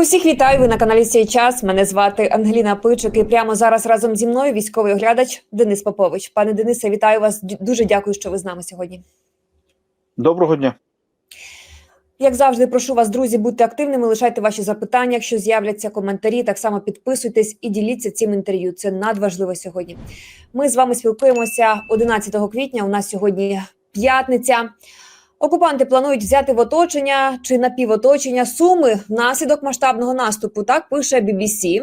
Усіх вітаю. Ви на каналі «Сій час. Мене звати Ангеліна Пичик. І прямо зараз разом зі мною військовий оглядач Денис Попович. Пане Денисе, вітаю вас. Дуже дякую, що ви з нами сьогодні. Доброго дня. Як завжди, прошу вас, друзі, будьте активними. Лишайте ваші запитання. Якщо з'являться коментарі, так само підписуйтесь і діліться цим інтерв'ю. Це надважливо сьогодні. Ми з вами спілкуємося 11 квітня. У нас сьогодні п'ятниця. Окупанти планують взяти в оточення чи напівоточення суми внаслідок масштабного наступу. Так пише BBC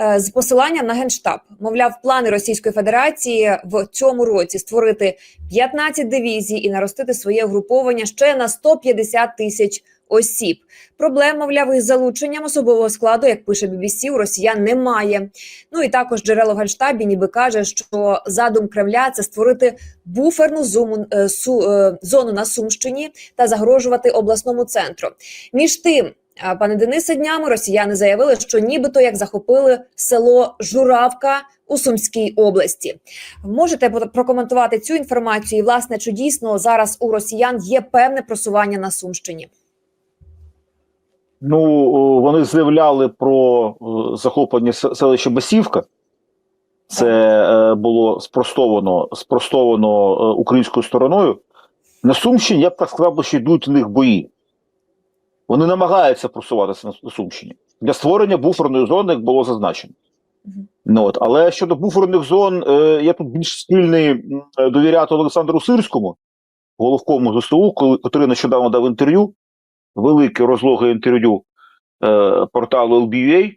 е, з посиланням на генштаб. Мовляв, плани Російської Федерації в цьому році створити 15 дивізій і наростити своє угруповання ще на 150 тисяч осіб. Проблем, мовляв, із залученням особового складу, як пише BBC, у росіян немає. Ну і також джерело в генштабі ніби каже, що задум Кремля це створити буферну зуму, е, су, е, зону на Сумщині та загрожувати обласному центру. Між тим. Пане Денисе, днями росіяни заявили, що нібито як захопили село Журавка у Сумській області. Можете про- прокоментувати цю інформацію? І власне, чи дійсно зараз у росіян є певне просування на Сумщині? Ну вони заявляли про е, захоплення селища Басівка. Це е, було спростовано спростовано е, українською стороною. На Сумщині, я б так сказав, що йдуть у них бої. Вони намагаються просуватися на, Сумщині. Для створення буферної зони, як було зазначено. Ну, от. Але щодо буферних зон, е, я тут більш е, довіряти Олександру Сирському, головкому ЗСУ, котрий нещодавно дав інтерв'ю, велике розлоге інтерв'ю е, порталу LBUA,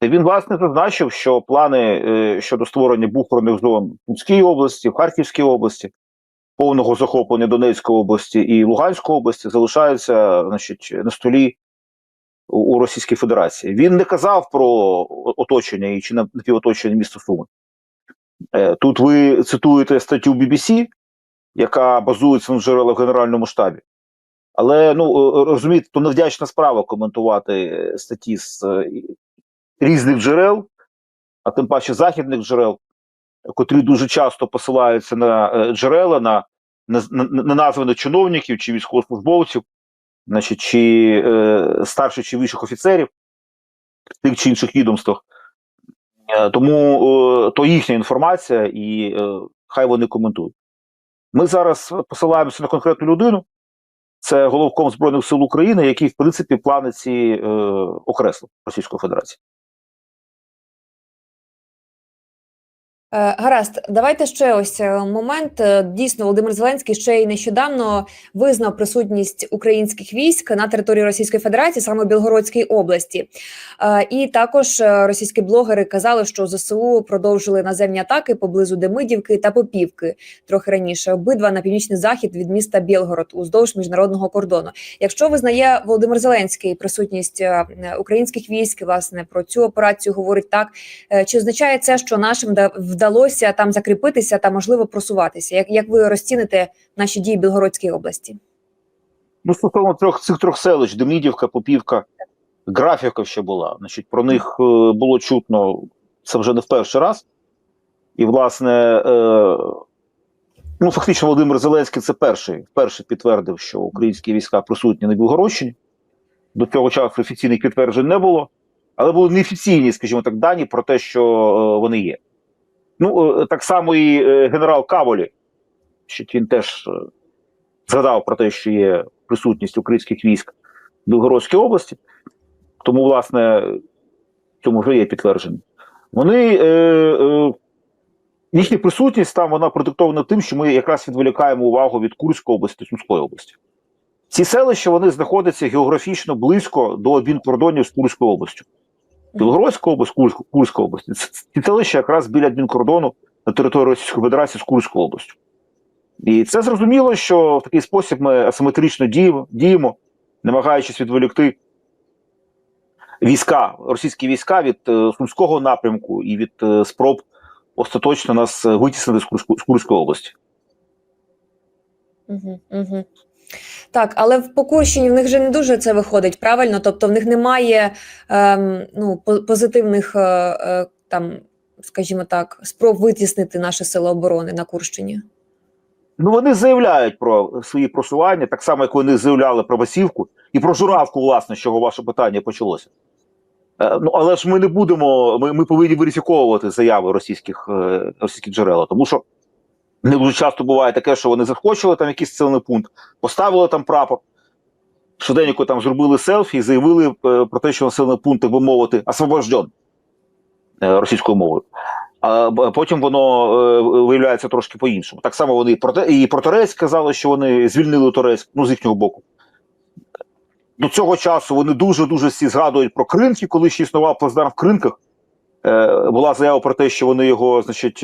де він власне зазначив, що плани е, щодо створення буферних зон в Сумській області, в Харківській області, повного захоплення Донецької області і Луганської області залишаються значить, на столі у, у Російській Федерації. Він не казав про оточення і чи на- напівоточення міста Суми. Е, Тут ви цитуєте статтю BBC, яка базується на джерелах в Генеральному штабі. Але ну е, розумієте, то невдячна справа коментувати е, статті з е, різних джерел, а тим паче західних джерел, котрі дуже часто посилаються на е, джерела, на, на, на, на названих чиновників чи військовослужбовців, значить, чи е, старших чи вищих офіцерів в тих чи інших відомствах. Е, тому е, то їхня інформація, і е, хай вони коментують. Ми зараз посилаємося на конкретну людину. Це головком Збройних сил України, який, в принципі, плани ці е, окреслив Російської Федерації. Гаразд, давайте ще ось е, момент. Е, Дійсно, Володимир Зеленський ще й нещодавно визнав присутність українських військ на території Російської Федерації, саме в Білгородській області. Е, І також е, російські блогери казали, що ЗСУ продовжили наземні атаки поблизу Демидівки та Попівки трохи раніше. Обидва на північний захід від міста Білгород уздовж міжнародного кордону. Якщо визнає Володимир Зеленський присутність е, українських військ, власне про цю операцію говорить так. Е, Чи означає це, що нашим да- вдалося там закріпитися та можливо просуватися? Як, як ви розціните наші дії в Білгородській області? Ну, стосовно трьох цих трьох селищ: Демидівка, Попівка, Графіка ще була. Значить, про них е, було чутно це вже не в перший раз. І, власне, е, ну, фактично, Володимир Зеленський це перший, перший підтвердив, що українські війська присутні на Білгородщині. До цього часу офіційних підтверджень не було, але були неофіційні, скажімо так, дані про те, що е, вони є. Ну, е, так само і е, генерал Каволі, що він теж е, згадав про те, що є присутність українських військ в Білгородській області. Тому, власне, цьому вже є підтвердження. Вони, е, е, їхня присутність там вона продиктована тим, що ми якраз відволікаємо увагу від Курської області Сумської області. Ці селища вони знаходяться географічно близько до адмінкордонів з Курською областю. Білгородська область, Курська, Курська область. Ці селища якраз біля адмінкордону на території Російської Федерації з Курською областю. І це зрозуміло, що в такий спосіб ми асиметрично діємо, діємо намагаючись відволікти війська, російські війська від е, Сумського напрямку і від е, спроб остаточно нас е, витіснити з Курської області. Угу, угу. Так, але в Покурщині в них же не дуже це виходить, правильно? Тобто в них немає ем, ну, позитивних е, е, там, скажімо так, спроб витіснити наше сило оборони на Курщині. Ну, вони заявляють про свої просування, так само, як вони заявляли про Басівку і про Журавку, власне, з чого ваше питання почалося. Е, Ну, але ж ми не будемо, ми, ми повинні верифіковувати заяви російських, е, російських джерел, тому що не дуже часто буває таке, що вони захочили там якийсь населений пункт, поставили там прапор, швиденько там зробили селфі і заявили е, про те, що населений пункт, так би мовити, освобожден е, російською мовою. А потім воно е, виявляється трошки по-іншому. Так само вони і про, Торецьк казали, що вони звільнили Торецьк, ну з їхнього боку. До цього часу вони дуже-дуже всі згадують про кринки, коли ще існував плацдарм в кринках. Була заява про те, що вони його, значить,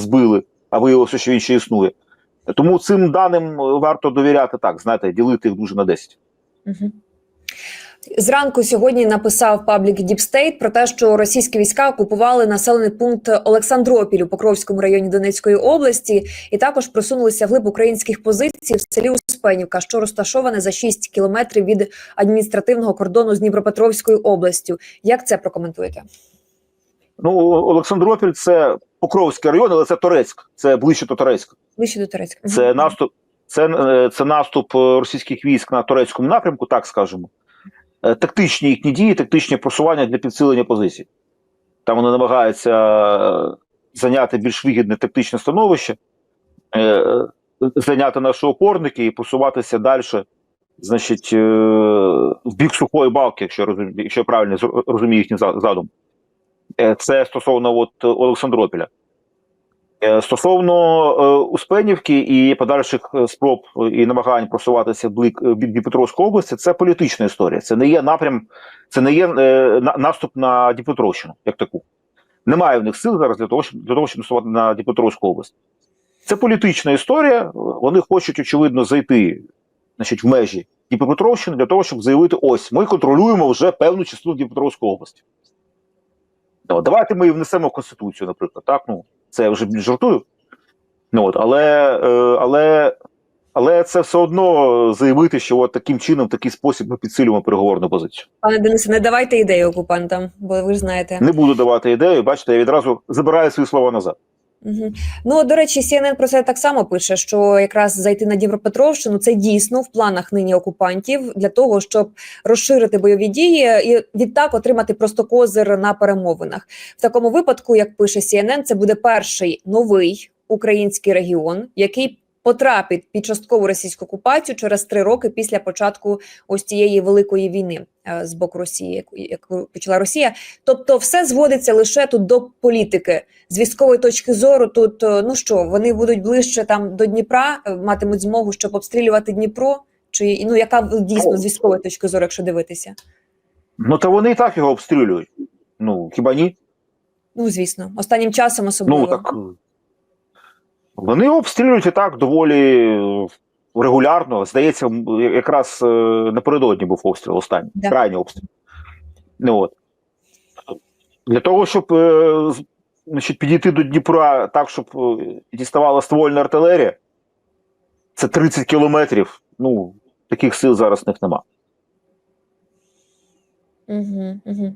збили, а виявилося, що він ще існує. Тому цим даним варто довіряти так, знаєте, ділити їх дуже на 10. Угу. Зранку сьогодні написав паблік State про те, що російські війська окупували населений пункт Олександропіль у Покровському районі Донецької області, і також просунулися вглиб українських позицій в селі Успенівка, що розташоване за 6 кілометрів від адміністративного кордону з Дніпропетровською областю. Як це прокоментуєте? Ну, Олександропіль це Покровський район, але це Торецьк, це ближче до Торецька. Ближче до Турецька. Це наступ, це, е, це наступ е, російських військ на турецькому напрямку, так скажемо. Е, Тактичні їхні дії, тактичні просування для підсилення позицій. Там вони намагаються зайняти більш вигідне тактичне становище, зайняти наші опорники і просуватися далі, значить, в бік сухої балки, якщо я правильно розумію їхній за- задум. Е, Це стосовно от, Олександропіля. Е, Стосовно е, Успенівки і подальших спроб і намагань просуватися блик Дніпропетровської області, це політична історія. Це не є напрям, це не є наступ на Дніпропетровщину, як таку. Немає в них сил зараз для того, щоб для того, щоб наступати на Дніпропетровську область. Це політична історія. Вони хочуть, очевидно, зайти значить, в межі Дніпропетровщини для того, щоб заявити: ось ми контролюємо вже певну частину Дніпропетровської області. Ну, давайте ми її внесемо в Конституцію, наприклад. Так? Ну, це я вже жартую. Ну, от, але, е, але, але це все одно заявити, що от таким чином, в такий спосіб ми підсилюємо переговорну позицію. Пане Денисе, не давайте ідею окупантам, бо ви ж знаєте. Не буду давати ідею, бачите, я відразу забираю свої слова назад. Угу. Ну до речі, CNN про це так само пише, що якраз зайти на Дніпропетровщину це дійсно в планах нині окупантів для того, щоб розширити бойові дії і відтак отримати просто козир на перемовинах. В такому випадку, як пише CNN, це буде перший новий український регіон, який потрапить під часткову російську окупацію через три роки після початку ось цієї великої війни е, з боку Росії, яку- почала Росія. Тобто, все зводиться лише тут до політики з військової точки зору. Тут е, ну що вони будуть ближче там до Дніпра, е, матимуть змогу, щоб обстрілювати Дніпро, чи ну яка дійсно з військової точки зору, якщо дивитися? Ну, та вони і так його обстрілюють. Ну, хіба ні? Ну звісно, останнім часом особливо. Ну, так. Вони обстрілюють і так доволі е, регулярно. Здається, якраз е, напередодні був обстріл останній, Да. крайній обстріл. Ну, от. Для того, щоб е, значить, підійти до Дніпра так, щоб діставала ствольна артилерія, це 30 кілометрів. Ну, таких сил зараз в них нема. Угу, угу.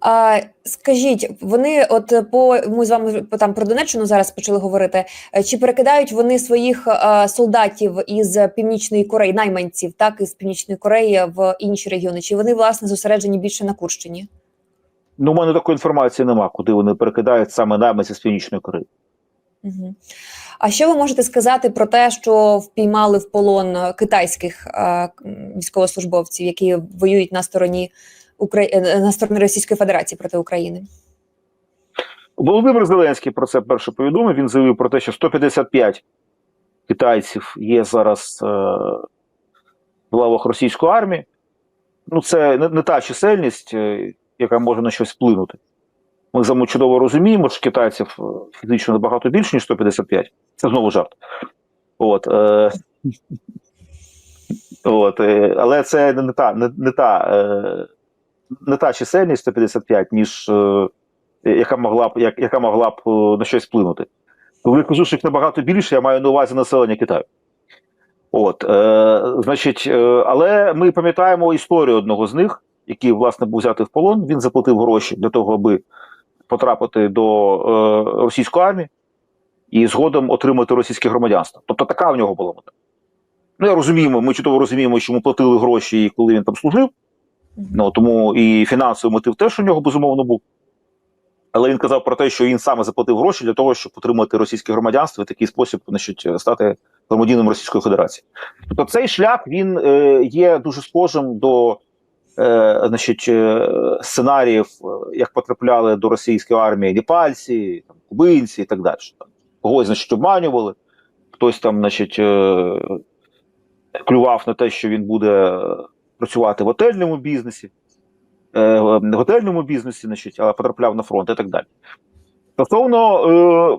А, скажіть, вони, от е, по ми з вами там про Донеччину зараз почали говорити. е, Чи перекидають вони своїх е, солдатів із Північної Кореї, найманців, так із Північної Кореї в інші регіони? Чи вони власне зосереджені більше на Курщині? Ну, у мене такої інформації нема, куди вони перекидають саме наймиці з Північної Кореї. Угу. А що ви можете сказати про те, що впіймали в полон е, китайських е, м, військовослужбовців, які воюють на стороні е, на стороні Російської Федерації проти України? Володимир Зеленський про це перше повідомив. Він заявив про те, що 155 китайців є зараз е, в лавах російської армії. Ну, це не, не та чисельність, е, яка може на щось вплинути. Ми з чудово розуміємо, що китайців е, фізично набагато більше, ніж 155. Це знову жарт. От, е, от, е, але це не та, не, не та, е, не та чисельність 155, ніж. Е, яка могла б як, яка могла б е, на щось вплинути. Коли я кажу, що їх набагато більше, я маю на увазі населення Китаю. От, е, значить, е, але ми пам'ятаємо історію одного з них, який, власне, був взятий в полон. Він заплатив гроші для того, аби потрапити до е, російської армії і згодом отримати російське громадянство. Тобто така в нього була мета. Ну, я розуміємо, ми чудово розуміємо, що йому платили гроші, коли він там служив. Ну тому і фінансовий мотив теж у нього безумовно був. Але він казав про те, що він саме заплатив гроші для того, щоб отримати російське громадянство і такий спосіб значить, стати громадянином Російської Федерації. Тобто цей шлях він е, є дуже схожим до е, значить, е, сценаріїв, е, як потрапляли до російської армії непальці, там, кубинці і так далі. Там, когось, значить, обманювали, хтось там, значить, е, клював на те, що він буде працювати в готельному бізнесі, е, в готельному бізнесі, значить, але потрапляв на фронт і так далі. Стосовно е,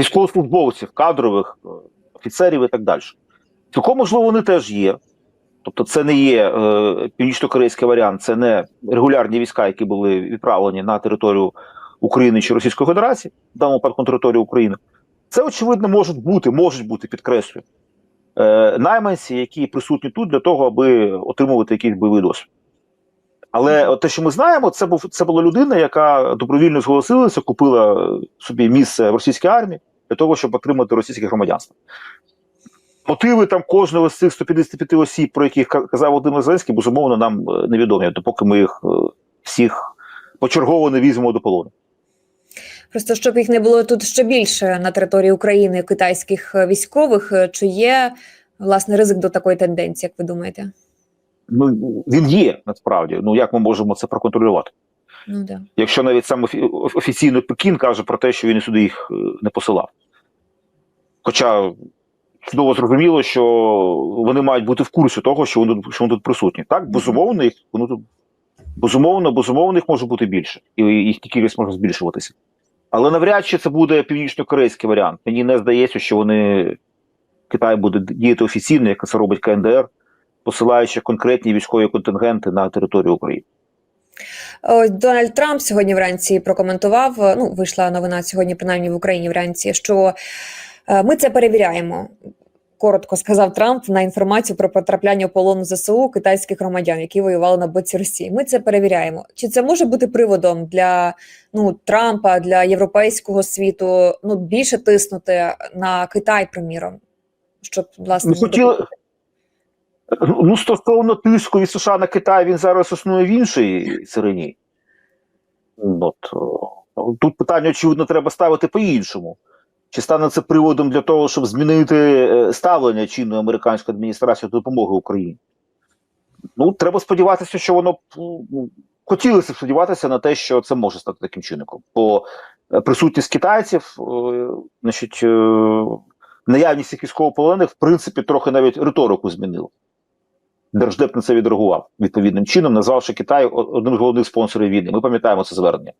військовослужбовців, кадрових, е, офіцерів і так далі. Цілком можливо, вони теж є. Тобто, це не є е, північно-корейський варіант, це не регулярні війська, які були відправлені на територію України чи Російської Федерації, в даному випадку на територію України. Це, очевидно, можуть бути, можуть бути, підкреслюю, найманці, які присутні тут для того, аби отримувати якийсь бойовий досвід. Але те, що ми знаємо, це був це була людина, яка добровільно зголосилася, купила собі місце в російській армії для того, щоб отримати російське громадянство. Мотиви там кожного з цих 155 осіб, про яких казав Володимир Зеленський, безумовно, нам е, невідомі, допоки ми їх е, всіх почергово не візьмемо до полону. Просто щоб їх не було тут ще більше на території України китайських е, військових, е, чи є власне ризик до такої тенденції, як ви думаєте? Ну він є насправді. Ну як ми можемо це проконтролювати? Ну да. Якщо навіть сам офі- офіційно Пекін каже про те, що він сюди їх е, не посилав. Хоча чудово зрозуміло, що вони мають бути в курсі того, що вони, що вони тут присутні. Так, безумовно, їх вони тут безумовно, безумовно, їх може бути більше, і їхня кількість може збільшуватися. Але навряд чи це буде північно-корейський варіант. Мені не здається, що вони Китай буде діяти офіційно, як це робить КНДР, посилаючи конкретні військові контингенти на територію України. Дональд Трамп сьогодні вранці прокоментував. Ну, вийшла новина сьогодні, принаймні в Україні вранці, що е, ми це перевіряємо. Коротко сказав Трамп на інформацію про потрапляння у полон ЗСУ китайських громадян, які воювали на боці Росії. Ми це перевіряємо. Чи це може бути приводом для ну Трампа, для європейського світу ну більше тиснути на Китай, приміром, щоб власне Ну, хотіли- Ну, стосовно тиску від США на Китай, він зараз існує в іншій царині. От, тут питання, очевидно, треба ставити по-іншому. Чи стане це приводом для того, щоб змінити е, ставлення чинної американської адміністрації до допомоги Україні? Ну, треба сподіватися, що воно ну, хотілося б сподіватися на те, що це може стати таким чинником. Бо е, присутність китайців, е, значить, наявність військовополонених, в принципі, трохи навіть риторику змінила. Держдеп на це відреагував відповідним чином, назвавши Китай одним з головних спонсорів війни. Ми пам'ятаємо це звернення.